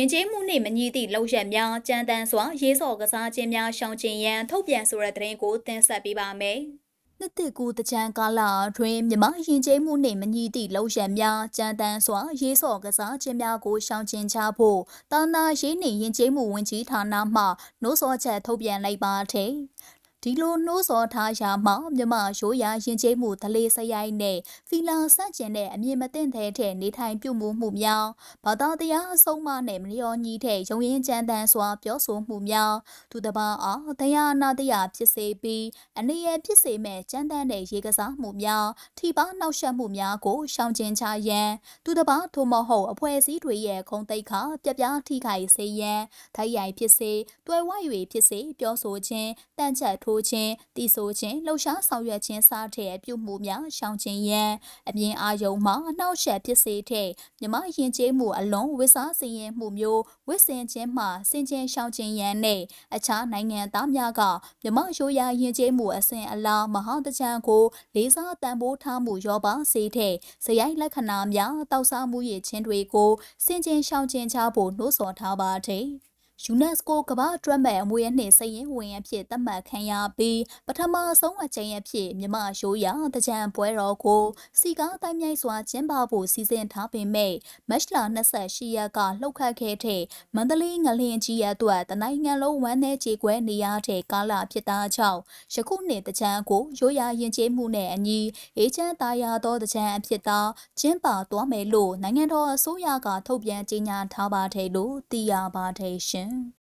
ရင်ကျေးမှုနှင့်မညီသည့်လောက်ရက်များကြမ်းတမ်းစွာရေးစော်ကစားခြင်းများရှောင်ကျဉ်ရန်ထုတ်ပြန်ဆိုတဲ့သတင်းကိုတင်ဆက်ပေးပါမယ်။နှစ်တစ်ကူတကြံကာလအတွင်းမြမရင်ကျေးမှုနှင့်မညီသည့်လောက်ရက်များကြမ်းတမ်းစွာရေးစော်ကစားခြင်းများကိုရှောင်ကျဉ်ချဖို့တာနာရေးနှင့်ရင်ကျေးမှုဝန်ကြီးဌာနမှနှိုးဆော်ချက်ထုတ်ပြန်လိုက်ပါတဲ့။ ဒီလိုနှိုးဆော်ထားရာမှာမြမရိုးရာရင်ကျေးမှုဒလေးစရိုက်နဲ့ဖီလာဆန့်ကျင်တဲ့အမြင်မသိတဲ့တဲ့နေထိုင်ပြုမှုမှုများဘာသာတရားအဆုံးအမနဲ့မလျော်ညီတဲ့ရုံရင်ကြမ်းတမ်းစွာပြောဆိုမှုများသူတပါအားတရားနာတရားဖြစ်စေပြီးအနေရဖြစ်စေမဲ့ကြမ်းတမ်းတဲ့ရေကစားမှုများထိပါနှောက်ယှက်မှုများကိုရှောင်ကျဉ်ချရန်သူတပါထို့မဟုတ်အဖွဲ့အစည်းတွေရဲ့ခုံတိတ်ခါပြပြထိခိုက်စေရန်ထိုက်ရိုက်ဖြစ်စေတွဲဝ၍ဖြစ်စေပြောဆိုခြင်းတန့်ချက်ထိုးခြင်းတီဆိုခြင်းလှုပ်ရှားဆောင်ရွက်ခြင်းစတဲ့အပြုမှုများရှောင်ခြင်းရန်အပြင်အာယုံမှာအနှောက်အယှက်ဖြစ်စေတဲ့မြမယဉ်ကျေးမှုအလုံးဝစ်စားစည်ရင်မှုမျိုးဝစ်စင်ခြင်းမှစင်ခြင်းရှောင်ခြင်းရန်နဲ့အခြားနိုင်ငံသားများကမြမရိုးရာယဉ်ကျေးမှုအစဉ်အလာမဟာတကြံကိုလေးစားတန်ဖိုးထားမှုရောပါစေတဲ့ဇယိုက်လက္ခဏာများတောက်စားမှုရခြင်းတွေကိုစင်ခြင်းရှောင်ခြင်းချဖို့နှိုးဆော်ထားပါတယ်။ UNESCO ကမ္ဘာအတွင်းမဲ့အမွေအနှစ်စရင်ဝင်အဖြစ်သတ်မှတ်ခံရပြီးပထမဆုံးအကြိမ်အဖြစ်မြမရိုးရာတကြံပွဲတော်ကိုစီကားတိုင်းမြိုက်စွာကျင်းပဖို့စီစဉ်ထားပေမဲ့မတ်လ28ရက်ကလှုပ်ခတ်ခဲ့တဲ့မန္တလေးငလင်ကြီးအတွက်တနိုင်ငံလုံးဝမ်းနည်းကြေကွဲနေရတဲ့ကာလဖြစ်တာကြောင့်ယခုနှစ်တကြံကိုရိုးရာယဉ်ကျေးမှုနဲ့အညီအေးချမ်းသာယာသောတကြံအဖြစ်သာကျင်းပသွားမယ်လို့နိုင်ငံတော်အစိုးရကထုတ်ပြန်ကြေညာထားပါတယ်လို့သိရပါတယ်ရှင်။ Yeah.